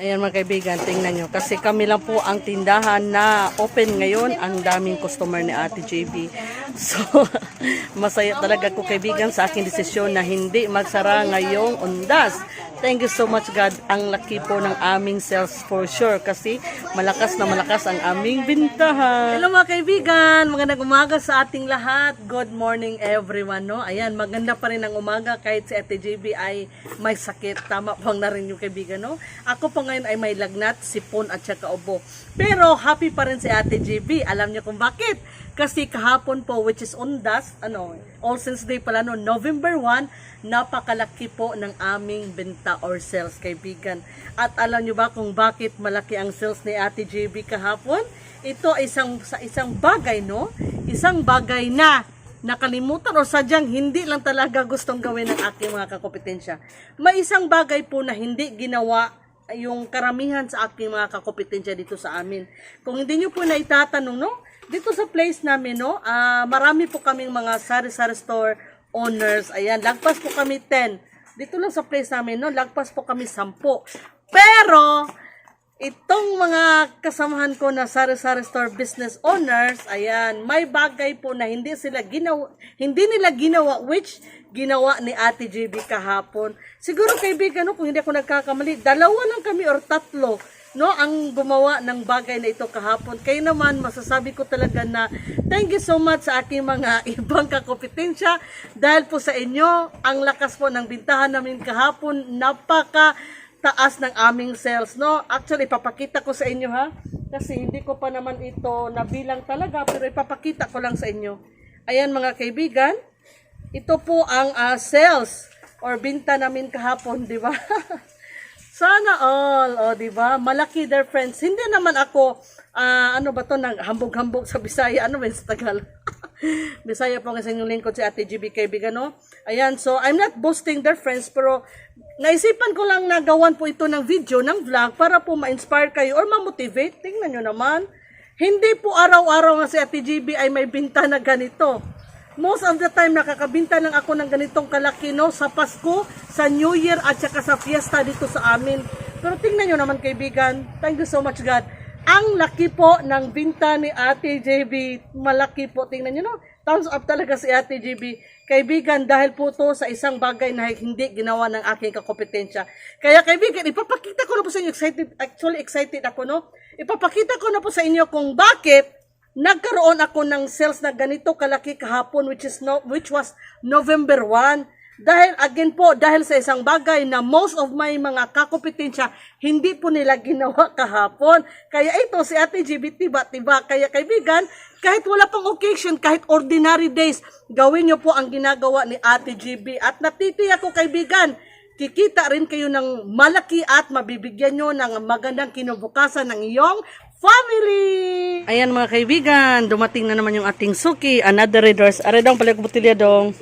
Ayan mga kaibigan, tingnan nyo. Kasi kami lang po ang tindahan na open ngayon. Ang daming customer ni Ate JB. So, masaya talaga ko kaibigan sa aking desisyon na hindi magsara ngayong undas. Thank you so much God. Ang laki po ng aming sales for sure. Kasi malakas na malakas ang aming bintahan. Hello mga kaibigan. Magandang umaga sa ating lahat. Good morning everyone. No? Ayan, maganda pa rin ang umaga kahit si Ate JB ay may sakit. Tama po ang narin yung kaibigan. No? Ako po ngayon ay may lagnat, sipon at saka ubo. Pero happy pa rin si Ate JB. Alam niyo kung bakit? Kasi kahapon po, which is undas, ano, All Saints Day pala no, November 1, napakalaki po ng aming benta or sales kaibigan. At alam niyo ba kung bakit malaki ang sales ni Ate JB kahapon? Ito isang sa isang bagay no, isang bagay na nakalimutan o sadyang hindi lang talaga gustong gawin ng aking mga kakompetensya. May isang bagay po na hindi ginawa yung karamihan sa aking mga kakompetensya dito sa amin. Kung hindi nyo po na itatanong, no? Dito sa place namin, no? ah, marami po kaming mga sari-sari store owners. Ayan, lagpas po kami 10. Dito lang sa place namin, no? Lagpas po kami 10. Pero, Itong mga kasamahan ko na sari-sari store business owners, ayan, may bagay po na hindi sila ginawa, hindi nila ginawa, which ginawa ni Ate JB kahapon. Siguro kaibigan, no, kung hindi ako nagkakamali, dalawa lang kami or tatlo, no, ang gumawa ng bagay na ito kahapon. Kayo naman, masasabi ko talaga na thank you so much sa aking mga ibang kakompetensya dahil po sa inyo, ang lakas po ng bintahan namin kahapon, napaka taas ng aming sales, no? Actually, ipapakita ko sa inyo, ha? Kasi hindi ko pa naman ito nabilang talaga, pero ipapakita ko lang sa inyo. Ayan, mga kaibigan. Ito po ang ah, sales or binta namin kahapon, di ba? Sana all, o di ba? Malaki their friends. Hindi naman ako, ah, ano ba to, nang hambog-hambog sa Bisaya, ano ba sa Tagalog? Bisaya po sa inyong lingkod si Ate GB kaibigan, no? Ayan, so I'm not boasting their friends, pero naisipan ko lang na gawan po ito ng video, ng vlog, para po ma-inspire kayo or ma-motivate. Tingnan nyo naman. Hindi po araw-araw nga si Ate GB ay may binta na ganito. Most of the time, nakakabinta lang ako ng ganitong kalaki, no? Sa Pasko, sa New Year, at saka sa fiesta dito sa amin. Pero tingnan nyo naman, kaibigan. Thank you so much, God. Ang laki po ng binta ni Ate JB. Malaki po. Tingnan nyo, no? Thumbs up talaga si Ate JB. Kaibigan, dahil po to sa isang bagay na hindi ginawa ng aking kakompetensya. Kaya kaibigan, ipapakita ko na po sa inyo. Excited, actually excited ako, no? Ipapakita ko na po sa inyo kung bakit nagkaroon ako ng sales na ganito kalaki kahapon which is no, which was November 1 dahil again po dahil sa isang bagay na most of my mga kakompetensya hindi po nila ginawa kahapon. Kaya ito si Ate GB tiba tiba kaya kaibigan kahit wala pang occasion kahit ordinary days gawin niyo po ang ginagawa ni Ate GB at natitiyak ko kaibigan kikita rin kayo ng malaki at mabibigyan nyo ng magandang kinubukasan ng iyong family. Ayan mga kaibigan, dumating na naman yung ating suki, another readers. Are dong pala butilya dong.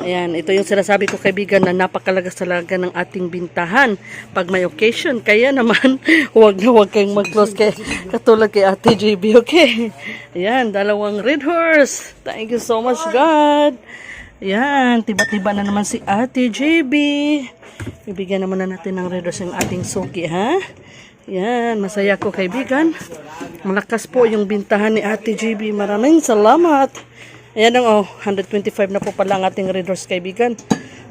Ayan, ito yung sinasabi ko kaibigan na napakalagas talaga ng ating bintahan pag may occasion. Kaya naman, huwag na huwag kayong mag-close kay, katulad kay Ate JB, okay? Ayan, dalawang red horse. Thank you so much, God. Ayan, tiba-tiba na naman si Ate JB. Bibigyan naman na natin ng red horse yung ating suki, ha? Yan, masaya ko kaibigan. Malakas po yung bintahan ni Ate GB. Maraming salamat. Ayan ang oh, 125 na po pala ang ating red horse kaibigan.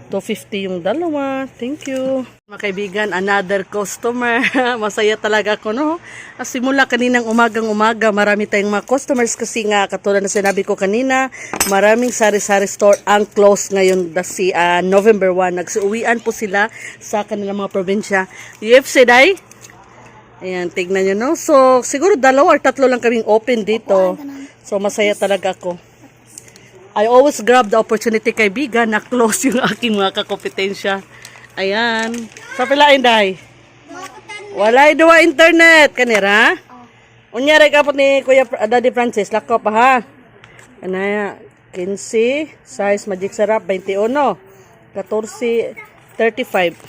250 yung dalawa. Thank you. Mga kaibigan, another customer. Masaya talaga ako, no? Simula kaninang umagang-umaga, marami tayong mga customers kasi nga, katulad na sinabi ko kanina, maraming sari-sari store ang close ngayon dasi ah, November 1. Nagsiuwian po sila sa kanilang mga probinsya. UFC, day? Ayan, tignan nyo, no? So, siguro dalawa or tatlo lang kaming open dito. So, masaya talaga ako. I always grab the opportunity, kaibigan, na close yung aking mga kakompetensya. Ayan. Sa pilain, day? Walay duwa internet. Kanira? Unyari ka po ni Kuya Daddy Francis. Lako pa, ha? Kanaya, 15. Size Magic Sarap, 21. 14, 35.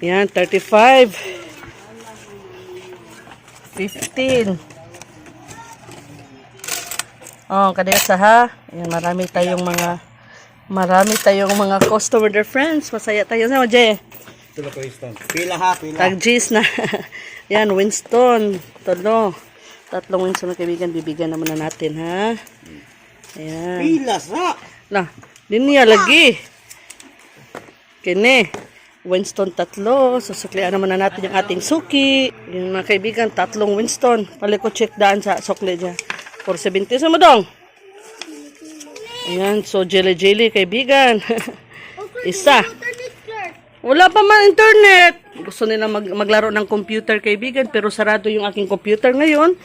Yan, 35. 15. Oh, kadaya sa ha. Ayan, marami tayong mga marami tayong mga customer their friends. Masaya tayo sa Jay. Ko Winston. Pila ha, pila. Tag na. Yan, Winston. Tolo. Tatlong Winston na kaibigan. Bibigyan na muna natin, ha? Ayan. Pila sa. Na, din niya lagi. Kini. Winston tatlo. Susuklian naman na natin yung ating suki. Yung mga kaibigan, tatlong Winston. Pali ko check daan sa sukli niya. 470 sa mo dong. Ayan, so jelly jelly kaibigan. Isa. Wala pa man internet. Gusto nila mag maglaro ng computer kaibigan pero sarado yung aking computer ngayon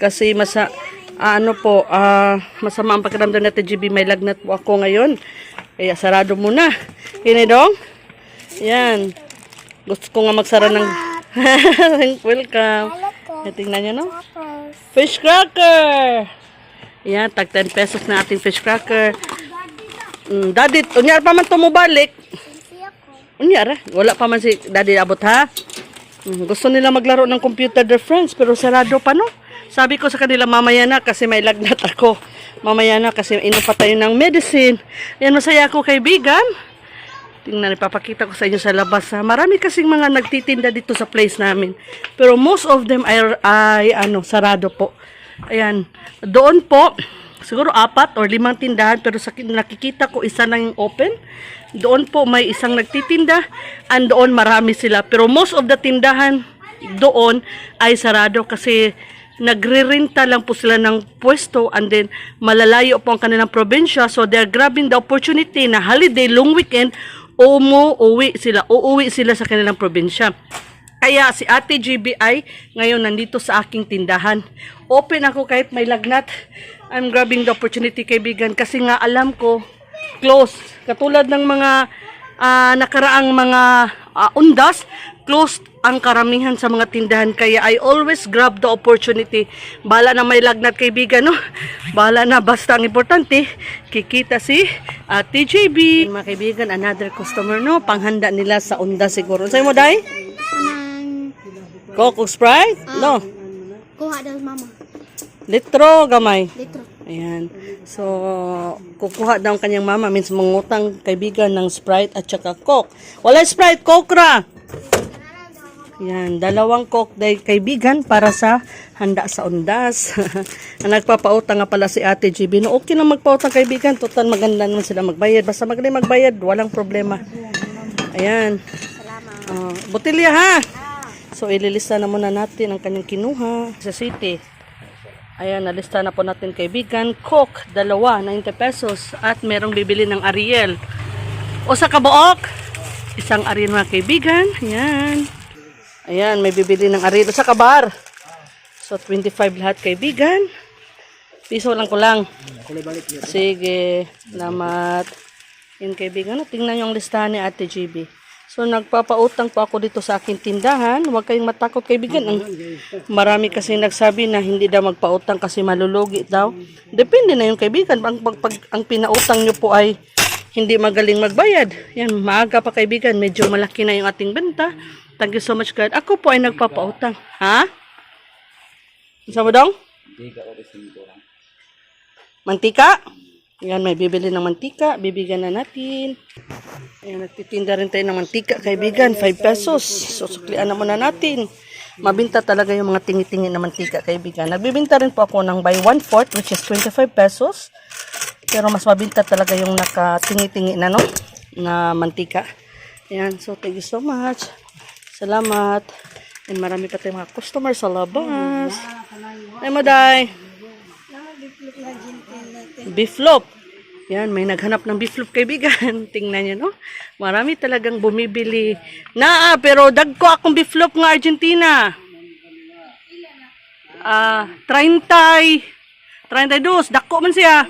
kasi masa ah, ano po, ah, masama ang pakiramdam natin GB may lagnat po ako ngayon. Kaya sarado muna. Kinidong? Yan. Gusto ko nga magsara ng Welcome. Eh, tingnan nyo, no? Fish cracker. Yan, tag 10 pesos na ating fish cracker. Mm, daddy, unyar pa man tumubalik. Unyara, wala pa man si Daddy abot ha. Mm, Gusto nila maglaro ng computer their friends pero sarado pa no. Sabi ko sa kanila mamaya na kasi may lagnat ako. Mamaya na kasi inom pa tayo ng medicine. Yan masaya ako kaibigan. Tingnan, ipapakita ko sa inyo sa labas. Ha? Marami kasing mga nagtitinda dito sa place namin. Pero most of them ay, ay ano, sarado po. Ayan. Doon po, siguro apat or limang tindahan pero sa nakikita ko isa lang yung open. Doon po may isang nagtitinda and doon marami sila. Pero most of the tindahan doon ay sarado kasi nagre-renta lang po sila ng pwesto and then malalayo po ang kanilang probinsya so they're grabbing the opportunity na holiday long weekend umuwi sila uuwi sila sa kanilang probinsya kaya si Ate GBI ngayon nandito sa aking tindahan. Open ako kahit may lagnat. I'm grabbing the opportunity kaibigan kasi nga alam ko close. Katulad ng mga ah, nakaraang mga ah, undas, closed ang karamihan sa mga tindahan. Kaya I always grab the opportunity. Bala na may lagnat kaibigan, no? Bala na basta ang importante, kikita si Ate JB. Mga kaibigan, another customer, no? Panghanda nila sa undas siguro. Sa'yo mo, Day? Kanang Coke Sprite? No. kuha daw mama. Litro, gamay. Litro. Ayan. So, kukuha daw ang kanyang mama. Means mangutang kaibigan ng Sprite at saka Coke. Wala Sprite, Coke ra. Yan, dalawang Coke dahil kaibigan para sa handa sa undas. Ang Nagpapautang nga pala si Ate GB. No, okay lang magpautang kaibigan. Total maganda naman sila magbayad. Basta magaling magbayad, walang problema. Ayan. Salamat. Oh, botilya ha. So ililista na muna natin ang kanyang kinuha sa city. Ayan, nalista na po natin kaibigan. Coke, dalawa, 90 pesos. At merong bibili ng Ariel. O sa kabuok, isang Ariel mga kaibigan. Ayan. Ayan, may bibili ng Ariel. O sa kabar. So 25 lahat kaibigan. Piso lang ko lang. Sige, salamat. Yun kaibigan, no? tingnan yung listahan ni Ate GB. So nagpapautang po ako dito sa aking tindahan. Huwag kayong matakot kaibigan. Ang marami kasi nagsabi na hindi daw magpautang kasi malulugi daw. Depende na yung kaibigan. Ang, pag, pag, ang pinautang nyo po ay hindi magaling magbayad. Yan, maaga pa kaibigan. Medyo malaki na yung ating benta. Thank you so much God. Ako po ay nagpapautang. Ha? Isa mo dong? Mantika? Yan, may bibili ng mantika. Bibigyan na natin. Ayan, nagtitinda rin tayo ng mantika, kaibigan. 5 pesos. Susuklian na muna natin. Mabinta talaga yung mga tingi-tingi na mantika, kaibigan. Nagbibinta rin po ako ng buy 1 fourth, which is 25 pesos. Pero mas mabinta talaga yung nakatingi-tingi na, no? Na mantika. Ayan, so thank you so much. Salamat. And marami pa tayong mga customer sa labas. Ay, maday. Beef loaf. Yan, may naghanap ng beef loaf kaibigan. Tingnan niyo, no? Marami talagang bumibili. Na, ah, pero dagko akong beef loaf ng Argentina. Ah, 30. 32. Dako man siya.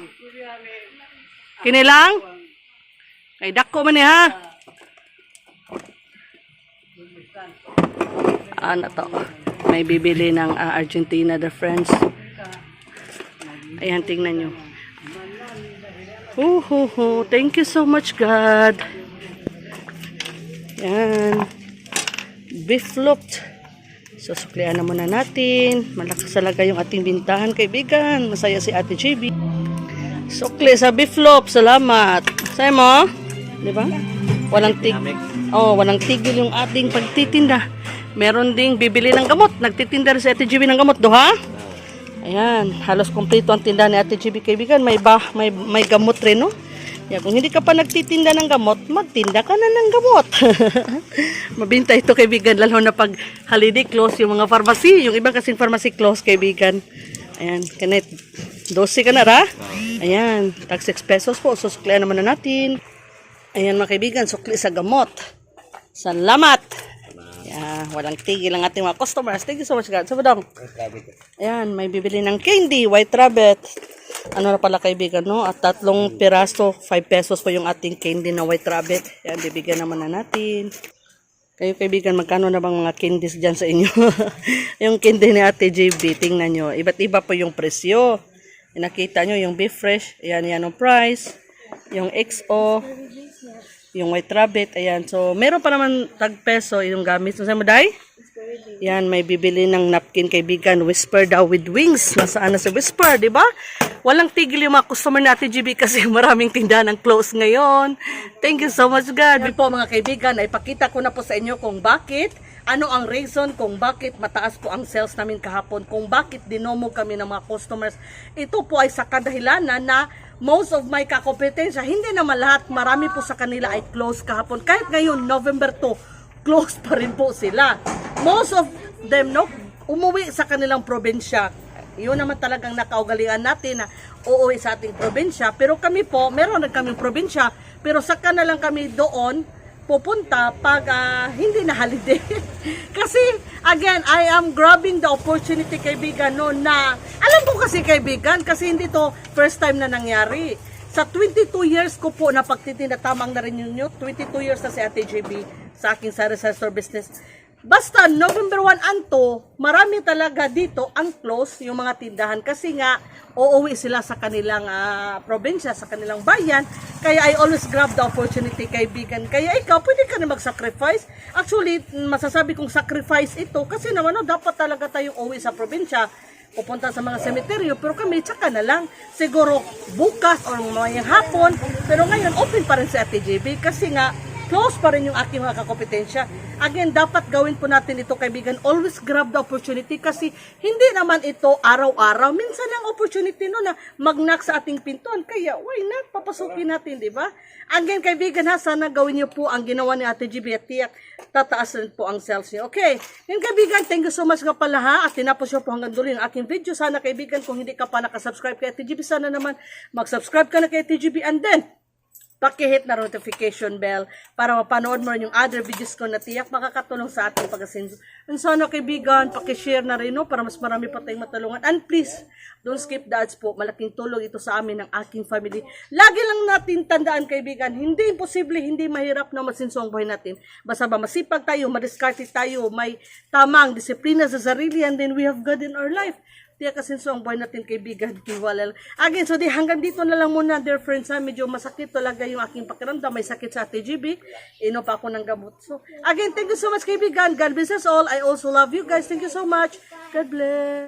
Kini lang? Kay dako man niya, ha? Ano to? May bibili ng ah, Argentina, the friends. Ayan, tingnan nyo. Ho. Thank you so much, God. Yan. Beef float. So, suklian na muna natin. Malakas talaga yung ating bintahan, kaibigan. Masaya si Ate JB. Sukli sa beef loaf. Salamat. Sa'yo mo? Di ba? Walang tig. Oh, walang tigil yung ating pagtitinda. Meron ding bibili ng gamot. Nagtitinda rin si Ate GB ng gamot, do ha? Ayan, halos kumpleto ang tindahan ni Ate GB kaibigan. May ba, may may gamot rin, no? Yan, kung hindi ka pa nagtitinda ng gamot, magtinda ka na ng gamot. Mabinta ito kaibigan, lalo na pag holiday close yung mga pharmacy, yung ibang kasing pharmacy close kaibigan. Ayan, kanet, 12 ka na ra? Ayan, tag 6 pesos po, susuklian naman na natin. Ayan mga kaibigan, sukli sa gamot. Salamat! Ayan, walang tigil ang ating mga customers. Thank you so much God. So, Badong, ayan, may bibili ng candy, white rabbit. Ano na pala kaibigan, no? At tatlong piraso, 5 pesos po yung ating candy na white rabbit. Ayan, bibigyan naman na natin. Kayo kaibigan, magkano na bang mga candies dyan sa inyo? yung candy ni Ate JB, tingnan nyo. Iba't iba po yung presyo. Nakita nyo yung beef fresh, ayan yan ang price. Yung XO, yung white rabbit, ayan. So, meron pa naman tag peso yung gamit. Saan mo, Day? Yan, may bibili ng napkin kaibigan. Whisper daw with wings. Nasaan na si Whisper, di ba? Walang tigil yung mga customer natin, GB, kasi maraming tindahan ng close ngayon. Thank you so much, God. Yan po, mga kaibigan, ipakita ko na po sa inyo kung bakit, ano ang reason kung bakit mataas po ang sales namin kahapon, kung bakit dinomog kami ng mga customers. Ito po ay sa kadahilanan na most of my kakompetensya, hindi naman lahat, marami po sa kanila ay close kahapon. Kahit ngayon, November 2, close pa rin po sila. Most of them, no, umuwi sa kanilang probinsya. Yun naman talagang nakaugalian natin na uuwi sa ating probinsya. Pero kami po, meron na kaming probinsya, pero saka na lang kami doon pupunta pag ah, hindi na holiday. kasi, again, I am grabbing the opportunity, kaibigan, no, na, alam ko kasi, kaibigan, kasi hindi to first time na nangyari. Sa 22 years ko po na pagtitinda, tamang na rin yun, 22 years na si Ate JB sa aking sari-sari store business. Basta November 1 and 2, marami talaga dito ang close yung mga tindahan kasi nga uuwi sila sa kanilang ah, probinsya, sa kanilang bayan. Kaya I always grab the opportunity, kaibigan. Kaya ikaw, pwede ka na mag-sacrifice. Actually, masasabi kong sacrifice ito kasi naman no, dapat talaga tayong uwi sa probinsya pupunta sa mga semeteryo pero kami tsaka na lang siguro bukas or mamayang hapon pero ngayon open pa rin si Ate JB kasi nga close pa rin yung aking mga kakompetensya. Again, dapat gawin po natin ito kaibigan. Always grab the opportunity kasi hindi naman ito araw-araw. Minsan lang opportunity no na mag-knock sa ating pintuan. Kaya why not? Papasukin natin, di ba? Again, kaibigan ha, sana gawin niyo po ang ginawa ni Ate GB at tiyak tataas rin po ang sales niyo. Okay. Yung kaibigan, thank you so much nga pala ha. At tinapos niyo po hanggang dulo yung aking video. Sana kaibigan, kung hindi ka pa nakasubscribe kay Ate GB, sana naman mag-subscribe ka na kay Ate GB and then pakihit na notification bell para mapanood mo rin yung other videos ko na tiyak makakatulong sa ating pag-asenso. And sana kaibigan, pakishare na rin no, para mas marami pa tayong matulungan. And please, don't skip the ads po. Malaking tulong ito sa amin ng aking family. Lagi lang natin tandaan kaibigan, hindi imposible, hindi mahirap na masinso ang buhay natin. Basta ba masipag tayo, madiskarte tayo, may tamang disiplina sa sarili, and then we have God in our life. Tiyak kasi so ang buhay natin kaibigan, kiwalal. Again, so di hanggang dito na lang muna, dear friends, ha? medyo masakit talaga yung aking pakiramdam. May sakit sa TGB. Ino pa ako ng gamot. So, again, thank you so much kaibigan. God bless us all. I also love you guys. Thank you so much. God bless.